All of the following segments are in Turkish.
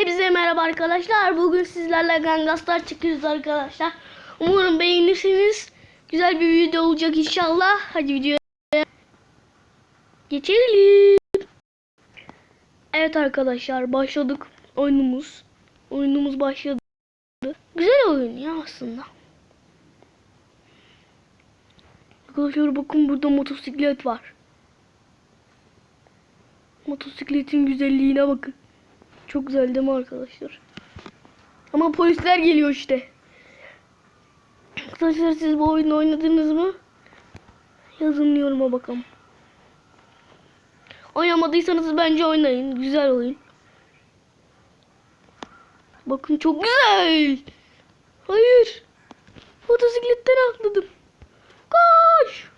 Hepinize merhaba arkadaşlar. Bugün sizlerle Gangastar çıkıyoruz arkadaşlar. Umarım beğenirsiniz. Güzel bir video olacak inşallah. Hadi videoya geçelim. Evet arkadaşlar başladık oyunumuz. Oyunumuz başladı. Güzel oyun ya aslında. Arkadaşlar bakın burada motosiklet var. Motosikletin güzelliğine bakın. Çok güzel değil mi arkadaşlar? Ama polisler geliyor işte. Arkadaşlar siz bu oyunu oynadınız mı? Yazın yoruma bakalım. Oynamadıysanız bence oynayın. Güzel oyun. Bakın çok güzel. Hayır. Motosikletten atladım. Koş.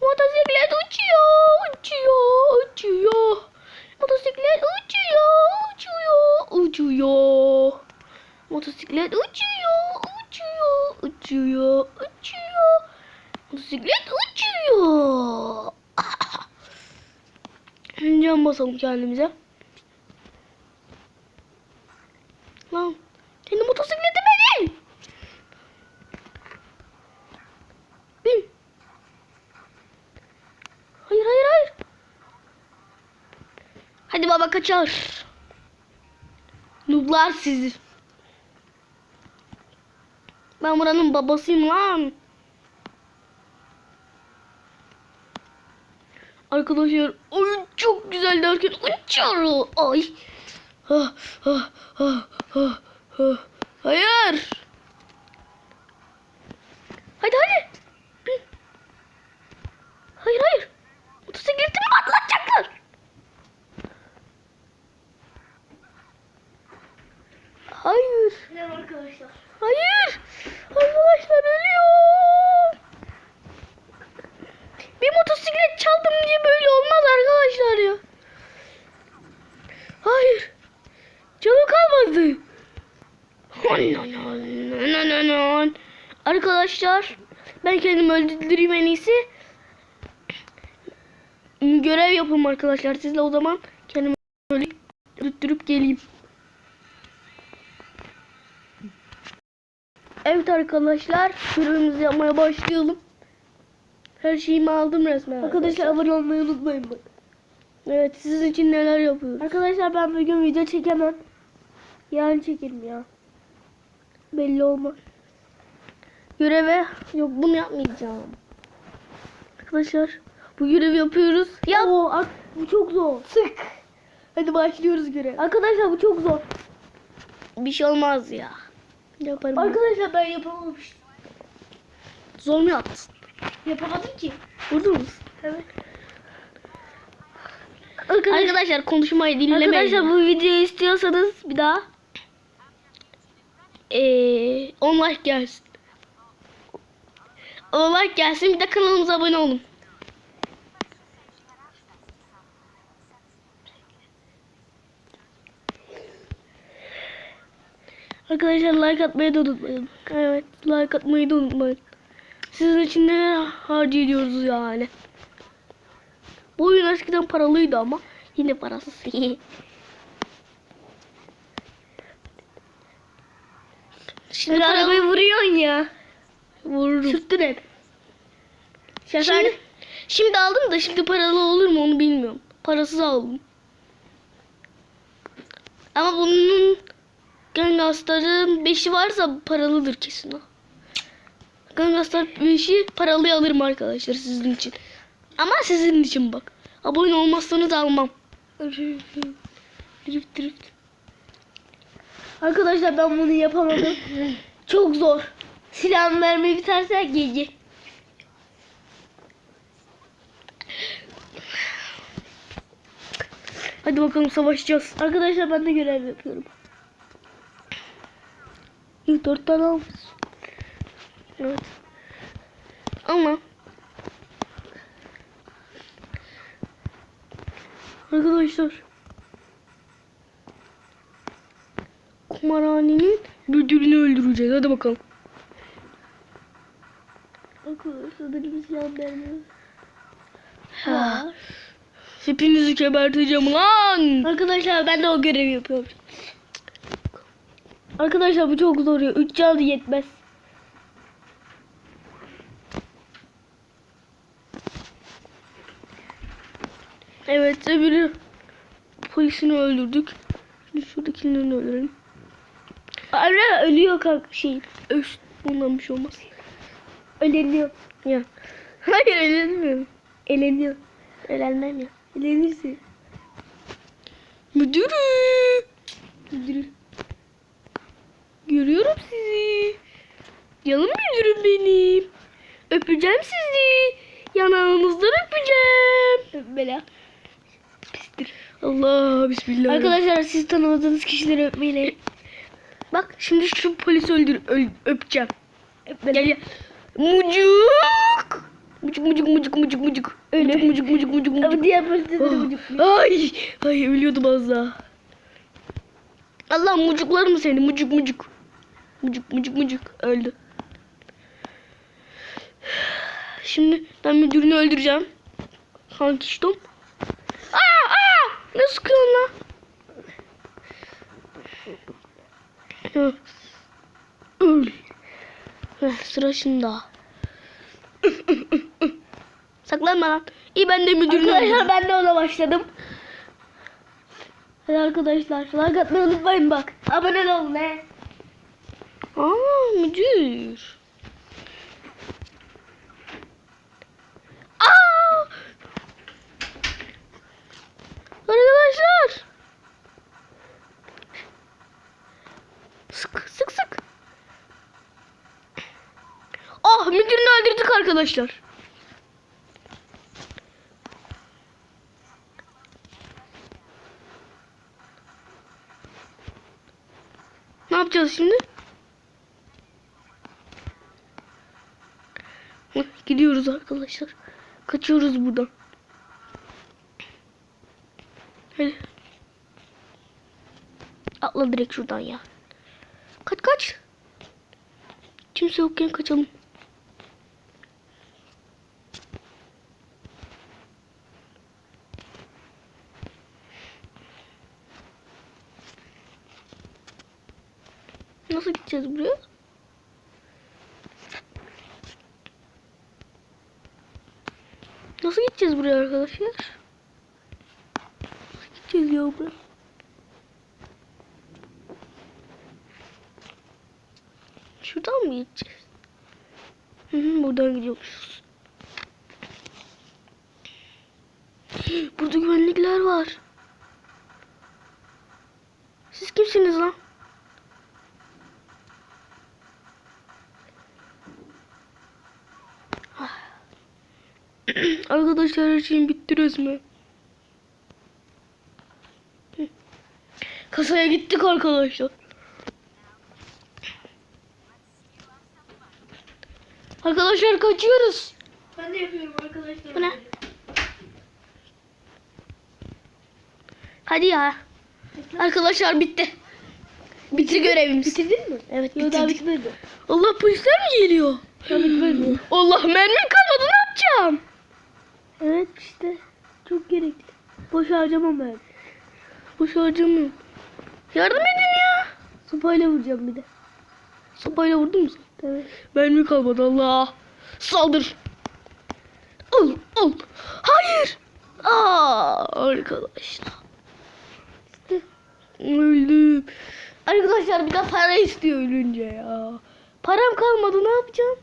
Motosiklet uçuyor, uçuyor, uçuyor. Motosiklet uçuyor, uçuyor, uçuyor. Motosiklet uçuyor, uçuyor, uçuyor, uçuyor. Motosiklet uçuyor. Can basalım kendimize. Lan, kendi motosikletime değil. Bin. Hayır hayır hayır. Hadi baba kaçar. Nublar sizi. Ben buranın babasıyım lan. Arkadaşlar oyun çok güzel derken uçuyor. Ay. Ah, ah, ah, ah, ah. Hayır. Hadi hadi. Hayır hayır. Motosikletimi patlatacaklar. Hayır. Ne arkadaşlar? Hayır. Arkadaşlar ölüyorum. Bir motosiklet çaldım diye böyle olmaz arkadaşlar ya. Hayır. Canım kalmadı. Arkadaşlar ben kendimi öldüreyim en iyisi. Görev yapayım arkadaşlar sizle o zaman kendimi öldürüp geleyim. Evet arkadaşlar görevimizi yapmaya başlayalım. Her şeyimi aldım resmen. Arkadaşlar abone olmayı unutmayın bak. Evet sizin için neler yapıyoruz. Arkadaşlar ben bugün video çekemem. Yarın çekerim ya. Belli olmaz. Göreve yok bunu yapmayacağım. Arkadaşlar bu görevi yapıyoruz. Yap. Oo, bu çok zor. Sık. Hadi başlıyoruz görev. Arkadaşlar bu çok zor. Bir şey olmaz ya. Yaparım. Arkadaşlar ben yapamamıştım. Zor mu yaptın? Yapamadım ki. Vurdu musun? Evet. Arkadaşlar konuşmayı dinlemeyin. Arkadaşlar bu videoyu istiyorsanız bir daha eee 10 like gelsin. 10 like gelsin bir de kanalımıza abone olun. Arkadaşlar like atmayı da unutmayın. Evet like atmayı da unutmayın. Sizin için ne harcıyoruz yani. Bu oyun eskiden paralıydı ama yine parasız. Şimdi paralı arabayı vuruyorsun ya. vururum. Sürttün hep. Şimdi, şimdi aldım da şimdi paralı olur mu onu bilmiyorum. Parasız aldım. Ama bunun Gangastar'ın 5'i varsa paralıdır kesin o. Gangastar 5'i paralı alırım arkadaşlar sizin için. Ama sizin için bak. Abone olmazsanız almam. Drift drift. Arkadaşlar ben bunu yapamadım. çok zor. Silah mermi biterse gece. Hadi bakalım savaşacağız. Arkadaşlar ben de görev yapıyorum. İlk dört tane almış. Evet. Ama Arkadaşlar kumarhanenin müdürünü öldüreceğiz. Hadi bakalım. Arkadaşlar benim silah vermiyor. Ha. Hepinizi geberteceğim lan. Arkadaşlar ben de o görevi yapıyorum. Arkadaşlar bu çok zor ya. 3 can yetmez. Evet öbürü polisini öldürdük. Şimdi şuradakilerini öldürelim. Ara ölüyor kanka şey. Öf, ondan bir şey olmaz. Öleniyor. Ya. Hayır eğlenmiyorum. Eleniyor. Eğlenmem ya. Elenirsin. Müdürüm. Müdürüm. Görüyorum sizi. Canım müdürüm benim. Öpeceğim sizi. Yanağınızdan öpeceğim. Böyle. Pistir. Allah bismillah. Arkadaşlar siz tanımadığınız kişileri öpmeyin. bak şimdi şu polisi öldür öl, öpeceğim. Böyle. Gel gel. Mucuk. Mucuk mucuk mucuk mucuk mucuk. Öyle. Mucuk mucuk mucuk mucuk mucuk. Ama diğer polisleri de vıcıklıyor. Ay, ay ölüyordum az daha. Allah mucuklar mı seni? Mucuk mucuk. Mucuk mucuk mucuk. Öldü. Şimdi ben müdürünü öldüreceğim. Hangi iştom? Aa, aa! Ne sıkıyorsun lan? Öl. Sıra şimdi. Saklanma lan. İyi ben de müdürünü Arkadaşlar ben de ona başladım. Hadi arkadaşlar like atmayı unutmayın bak. Abone olun he. Müdür. Aa! Arkadaşlar. Sık sık sık. Ah müdürünü öldürdük arkadaşlar. Ne yapacağız şimdi? Gidiyoruz arkadaşlar. Kaçıyoruz buradan. Hadi. Atla direkt şuradan ya. Kaç kaç. Kimse yokken kaçalım. Nasıl gideceğiz buraya? Nasıl gideceğiz buraya arkadaşlar? Gideceğiz ya buraya? Şuradan mı gideceğiz? Hı hı, buradan gidiyormuşuz. Burada güvenlikler var. Siz kimsiniz lan? Arkadaşlar her şeyim bitti resmen. Hı. Kasaya gittik arkadaşlar. Arkadaşlar kaçıyoruz. Ben de yapıyorum arkadaşlar. Bu ne? Hadi ya. Arkadaşlar bitti. Bitti görevimiz. Bitirdin mi? Evet daha bitirdik. bitmedi. Allah polisler mi geliyor? Daha bitmedi. Allah mermim kalmadı ne yapacağım? Evet işte. Çok gerekli. Boş harcamam ben. Boş harcamıyorum. Yardım edin ya. Sopayla vuracağım bir de. Sopayla vurdun mu sen? Evet. Mermi kalmadı Allah. Saldır. Al al. Hayır. Aa arkadaşlar. Öldüm. Arkadaşlar bir de para istiyor ölünce ya. Param kalmadı ne yapacağım?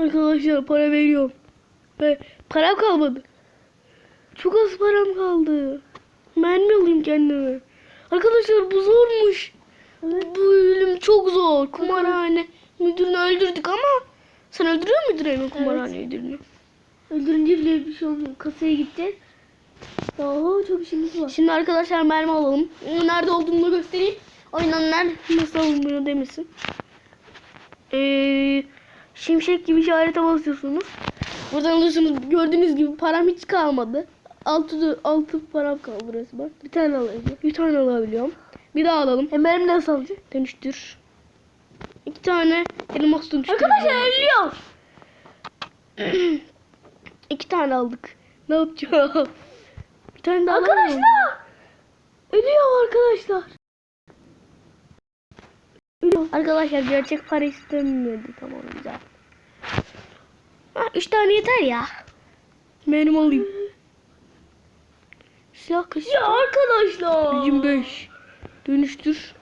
Arkadaşlar para veriyorum. Ve param kalmadı. Çok az param kaldı. Mermi alayım kendime. Arkadaşlar bu zormuş. Evet. Bu ölüm çok zor. Kumarhane müdürünü öldürdük ama sen öldürüyor muydun Eymen kumarhane müdürünü? Öldürünce bile bir şey olmuyor. Kasaya gideceğiz. Oho çok işimiz var. Şimdi arkadaşlar mermi alalım. Onun Nerede olduğunu da göstereyim. Oynananlar nasıl alınıyor demesin. Ee, şimşek gibi işarete basıyorsunuz. Buradan alıyorsunuz. Gördüğünüz gibi param hiç kalmadı. Altı, altı param kaldı resmen. Bir tane alayım. Bir tane alabiliyorum. Bir daha alalım. Hem benim nasıl alacak? Dönüştür. İki tane elmas dönüştürdüm. Arkadaşlar ölüyor. İki tane aldık. Ne yapacağım? Bir tane daha? Arkadaşlar. Ölüyor arkadaşlar. Arkadaşlar gerçek para istemiyordu. Tamam güzel. Ha, üç tane yeter ya. Benim alayım. Silah kaç? Ya arkadaşlar. 25. Dönüştür.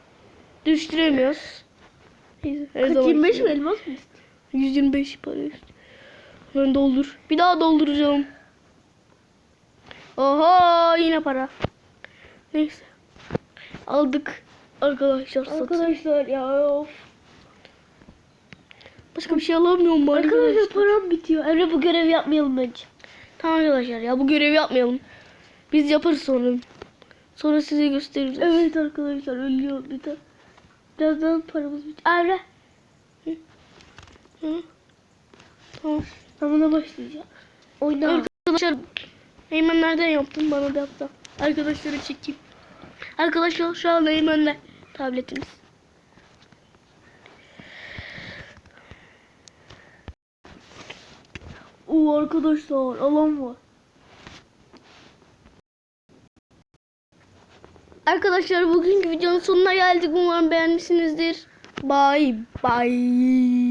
Dönüştüremiyoruz. Her Kaç, zaman 25 mi elmas mı? 125 para üstü. Ben doldur. Bir daha dolduracağım. Oha yine para. Neyse. Aldık. Arkadaşlar. Arkadaşlar ya of. Başka bir şey alamıyorum mu Arkadaşlar arkadaşlar? param bitiyor. Emre bu görevi yapmayalım bence. Tamam arkadaşlar ya bu görevi yapmayalım. Biz yaparız sonra. Sonra size gösteririz. Evet arkadaşlar ölüyor bir de. Birazdan paramız bitiyor. Emre. Hı? Tamam. Ben buna başlayacağım. Oyna. Arkadaşlar Eymen nereden yaptın bana da yaptı. Arkadaşları çekeyim. Arkadaşlar şu an Eymen'le tabletimiz. Oo arkadaşlar alan var. Arkadaşlar bugünkü videonun sonuna geldik. Umarım beğenmişsinizdir. Bye bye.